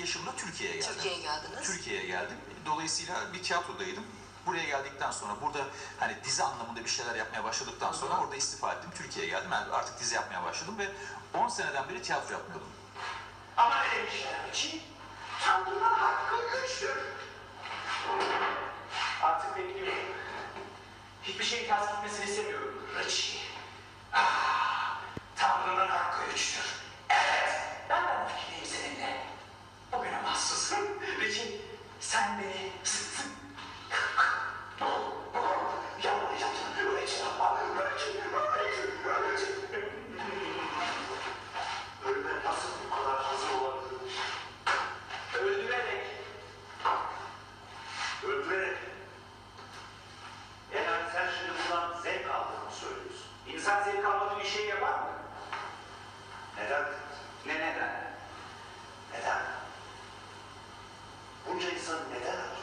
12 yaşımda Türkiye'ye geldim. Türkiye'ye geldiniz. Türkiye'ye geldim. Dolayısıyla bir tiyatrodaydım. Buraya geldikten sonra burada hani dizi anlamında bir şeyler yapmaya başladıktan sonra orada istifa ettim. Türkiye'ye geldim. Yani artık dizi yapmaya başladım ve 10 seneden beri tiyatro yapmıyordum. Ama demişler için? Tanrı'nın hakkı güçtür. Artık bekliyorum. Hiçbir şey ters gitmesini istemiyorum. Richie. Ah, Tanrı'nın hakkı güçtür. 감사합니다.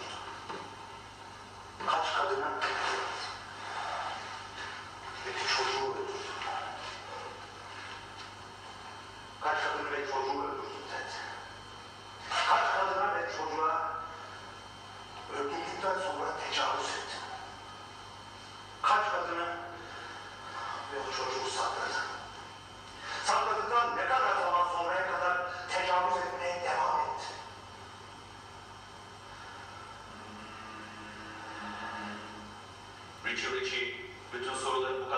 Richie Richie, bütün soruların bu kadar